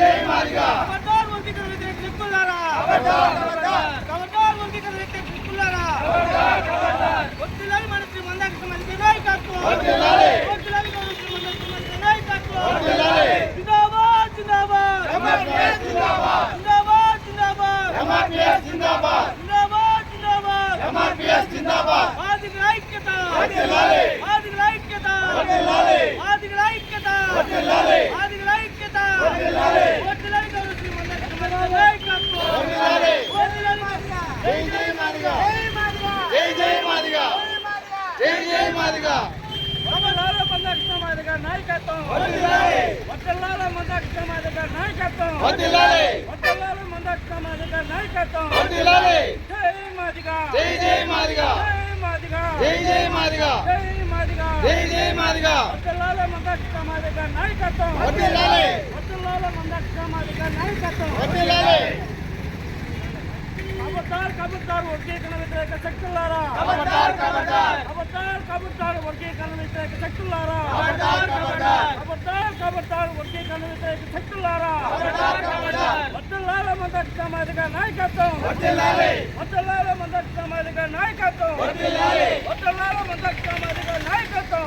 ఇదే మాదిరిగా కబడ్డార్ వంటి కథ వ్యతిరేక నిప్పులారా కబడ్డార్ కబడ్డార్ కబడ్డార్ వంటి కథ వ్యతిరేక నిప్పులారా కబడ్డార్ కబడ్డార్ ఒత్తిలై మన శ్రీ మందాక సమాజ నాయకత్వం. ఒత్తిలై ఒత్తిలై మన శ్రీ మందాక సమాజ నాయకత్వం. ఒత్తిలై జిందాబాద్ జిందాబాద్. ఎంఆర్పీ జిందాబాద్. జిందాబాద్ జిందాబాద్. ఎంఆర్పీ జిందాబాద్. జిందాబాద్ జిందాబాద్. ఎంఆర్పీ జిందాబాద్. ఆది జై మాదిగా వదలాల మందాకృష్ణ మాదిగ నాయకత్వం. వర్ధిల్లాలి. వదలాల మందాకృష్ణ మాదిగ నాయకత్వం. వర్ధిల్లాలి. వదలాల మందాకృష్ణ మాదిగ నాయకత్వం. వర్ధిల్లాలి. జై మాదిగ జై జై మాదిగా జై మాదిగ జై జై మాదిగా జై మాదిగ జై జై మాదిగా వదలాల మందాకృష్ణ నాయకత్వం. వర్ధిల్లాలి. వదలాల మందాకృష్ణ మాదిగ నాయకత్వం. కబడ్డార్ వర్గీకరణ వ్యతిరేక శక్తులారా. కబడ్డార్ కబడ్డార్ వర్గీకరణ వ్యతిరేక శక్తులారా. కబడ్డార్ కబడ్డార్ వర్గీకరణ వ్యతిరేక శక్తులారా. వద్దలాల మందక్ సామాజిక నాయకత్వం. వద్దలాల మందక్ సామాజిక నాయకత్వం. వద్దలాల మందక్ సామాజిక నాయకత్వం.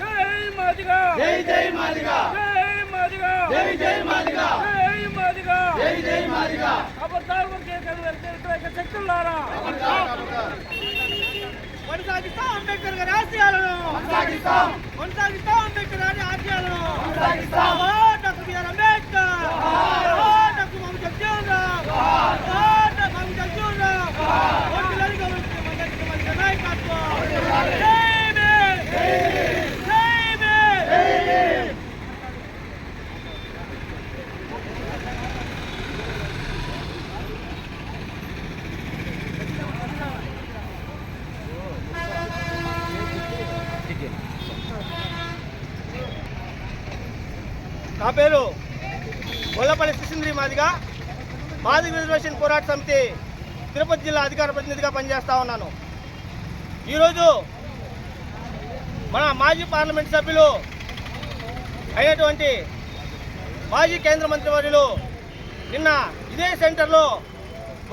జై మాదిగా జై జై మాదిగా జై మాదిగా జై జై మాదిగా వ్యతిరేక శక్తులారా? కొనసాగిస్తాం అంబేద్కర్ గారి ఆశయాలను. కొనసాగిస్తాం. అంబేద్కర్ గారి ఆశయాలను కొనసాగిస్తాం. జవహర్ డాక్టర్ బిఆర్ అంబేద్కర్ జవహర్ డాక్టర్ మహమ్మద్ జగ్జీవన్ రామ్ జవహర్ డాక్టర్ మహమ్మద్ జగ్జీవన్ రామ్ వందలాది గౌరవించిన మందరికి మంచి నాయకత్వం జై భీమ్ జై భీమ్ నా పేరు గొల్లపల్లి శిశుంద్రి మాదిగా. మాదిగ రిజర్వేషన్ పోరాట సమితి తిరుపతి జిల్లా అధికార ప్రతినిధిగా పనిచేస్తూ ఉన్నాను. ఈరోజు మన మాజీ పార్లమెంట్ సభ్యులు అయినటువంటి మాజీ కేంద్ర మంత్రివర్యులు నిన్న ఇదే సెంటర్లో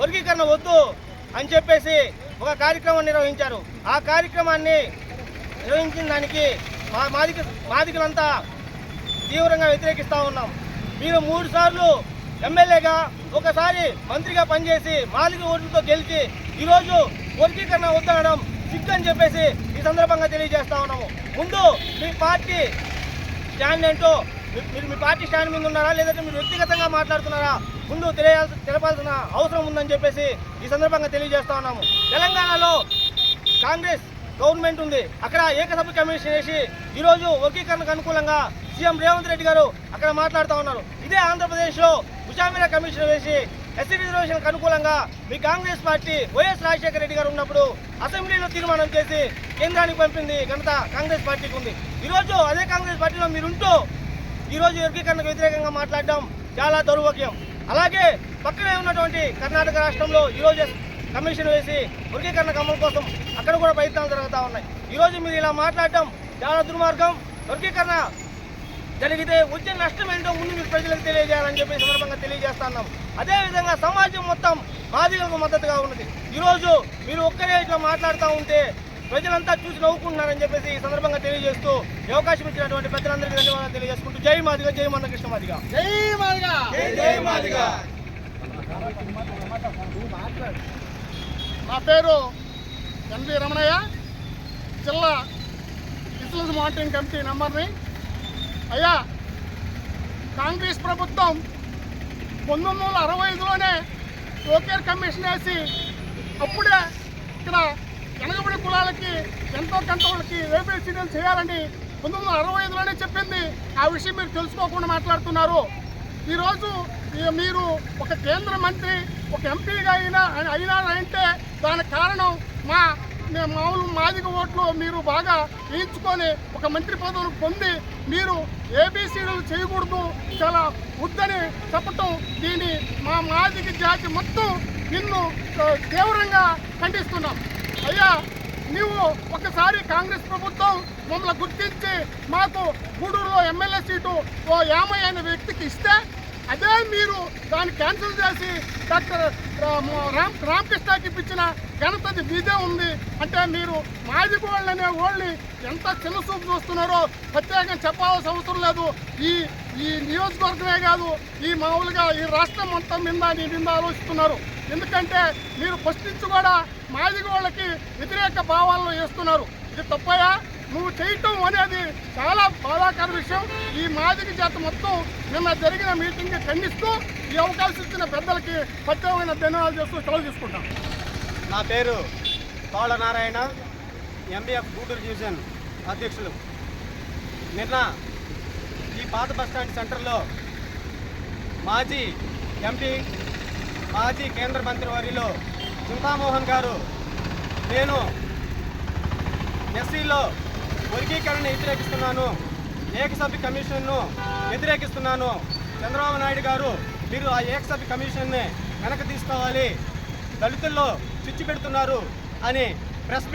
వర్గీకరణ వద్దు అని చెప్పేసి ఒక కార్యక్రమం నిర్వహించారు. ఆ కార్యక్రమాన్ని నిర్వహించిన దానికి మా మాదిక మాదికలంతా తీవ్రంగా వ్యతిరేకిస్తూ ఉన్నాం. మీరు మూడు సార్లు ఎమ్మెల్యేగా ఒకసారి మంత్రిగా పనిచేసి మాలిక ఓట్లతో గెలిచి ఈరోజు వర్గీకరణ వద్దనడం సిగ్గు అని చెప్పేసి ఈ సందర్భంగా తెలియజేస్తా ఉన్నాము. ముందు మీ పార్టీ స్టాండ్ ఏంటో మీరు మీ పార్టీ స్టాండ్ మీద ఉన్నారా లేదంటే మీరు వ్యక్తిగతంగా మాట్లాడుతున్నారా? ముందు తెలియాల్సి తెలపాల్సిన అవసరం ఉందని చెప్పేసి ఈ సందర్భంగా తెలియజేస్తా ఉన్నాము. తెలంగాణలో కాంగ్రెస్ గవర్నమెంట్ ఉంది. అక్కడ ఏకసభ్య కమిషన్ వేసి ఈరోజు వర్గీకరణకు అనుకూలంగా సీఎం రేవంత్ రెడ్డి గారు అక్కడ మాట్లాడుతూ ఉన్నారు. ఇదే ఆంధ్రప్రదేశ్లో ఉషామీర కమిషన్ వేసి ఎస్సీ రిజర్వేషన్కి అనుకూలంగా మీ Congress party YS Rajasekhara Reddy గారు ఉన్నప్పుడు అసెంబ్లీలో తీర్మానం చేసి కేంద్రానికి పంపింది ఘనత కాంగ్రెస్ పార్టీకి ఉంది. ఈరోజు అదే కాంగ్రెస్ పార్టీలో మీరుంటూ ఈరోజు వర్గీకరణకు వ్యతిరేకంగా మాట్లాడడం చాలా దౌర్భాగ్యం. అలాగే పక్కనే ఉన్నటువంటి కర్ణాటక రాష్ట్రంలో ఈరోజు కమిషన్ వేసి వర్గీకరణ అమలు కోసం అక్కడ కూడా ప్రయత్నాలు జరుగుతూ ఉన్నాయి. ఈరోజు మీరు ఇలా మాట్లాడటం చాలా దుర్మార్గం. వర్గీకరణ జరిగితే వచ్చే నష్టం ఏంటో ముందు మీరు ప్రజలకు తెలియజేయాలని చెప్పి సందర్భంగా తెలియజేస్తున్నాం అదేవిధంగా సమాజం మొత్తం మాదిగలకు మద్దతుగా ఉన్నది. ఈరోజు మీరు ఒక్కరే ఇట్లా మాట్లాడుతూ ఉంటే ప్రజలంతా చూసి నవ్వుకుంటున్నారని చెప్పేసి ఈ సందర్భంగా తెలియజేస్తూ ఈ అవకాశం ఇచ్చినటువంటి పెద్దలందరికీ ధన్యవాదాలు తెలియజేసుకుంటూ జై మాదిగ జై మందకృష్ణ మాదిగ. జై మాదిగా! జై జై మాదిగా! నా పేరు ఎన్వి రమణయ్య జిల్లా బిజినెస్ మానిటరింగ్ కమిటీ మెంబర్ని అయ్యా కాంగ్రెస్ ప్రభుత్వం పంతొమ్మిది వందల అరవై ఐదులోనే ఓకేర్ కమిషన్ వేసి అప్పుడే ఇక్కడ వెనకబడి కులాలకి ఎంతో కొంత వాళ్ళకి వేపేసీడీలు చేయాలని పంతొమ్మిది వందల అరవై ఐదులోనే చెప్పింది. ఆ విషయం మీరు తెలుసుకోకుండా మాట్లాడుతున్నారు. ఈరోజు మీరు ఒక కేంద్ర మంత్రి ఒక ఎంపీగా అయినా అయినా అంటే దానికి కారణం మా మేము మామూలు మాదిగ ఓట్లు మీరు బాగా వేయించుకొని ఒక మంత్రి పదవులు పొంది మీరు ఏబీసీలు చేయకూడదు చాలా వద్దని చెప్పటం దీన్ని మా మాదిక జాతి మొత్తం నిన్ను తీవ్రంగా ఖండిస్తున్నాం. అయ్యా నీవు ఒకసారి కాంగ్రెస్ ప్రభుత్వం మమ్మల్ని గుర్తించి మాకు గూడూరులో ఎమ్మెల్యే సీటు ఓ యామయ్య అనే వ్యక్తికి ఇస్తే అదే మీరు దాన్ని క్యాన్సిల్ చేసి డాక్టర్ రామ్ రామకృష్ణకి ఇప్పించిన ఘనతది మీదే ఉంది. అంటే మీరు మాది గోళ్ళు అనే వాళ్ళని ఎంత చిన్న చూపు చూస్తున్నారో ప్రత్యేకంగా చెప్పాల్సిన అవసరం లేదు. ఈ ఈ నియోజకవర్గమే కాదు ఈ మామూలుగా ఈ రాష్ట్రం మొత్తం మీద నీ మీద ఆలోచిస్తున్నారు. ఎందుకంటే మీరు ఫస్ట్ నుంచి కూడా మాది వాళ్ళకి వ్యతిరేక భావాలను వేస్తున్నారు. ఇది తప్పయా నువ్వు చేయటం అనేది చాలా బాధాకర విషయం. ఈ మాదిరి చేత మొత్తం నిన్న జరిగిన మీటింగ్ ఖండిస్తూ ఈ అవకాశం ఇచ్చిన పెద్దలకి ప్రత్యేకమైన ధన్యవాదాలు చేస్తూ సెలవు తీసుకుంటాం. నా పేరు తోళ నారాయణ ఎంబీఎఫ్ గూడూరు డివిజన్ అధ్యక్షులు. నిన్న ఈ పాత బస్టాండ్ సెంటర్లో మాజీ ఎంపీ మాజీ కేంద్ర మంత్రి వారిలో చింతామోహన్ గారు నేను ఎస్సీలో వర్గీకరణ వ్యతిరేకిస్తున్నాను. ఏకసభ్య కమిషన్ను వ్యతిరేకిస్తున్నాను. చంద్రబాబు నాయుడు గారు మీరు ఆ ఏకసభ్య కమిషన్ని వెనక్కి తీసుకోవాలి. దళితుల్లో చిచ్చు పెడుతున్నారు అని ప్రెస్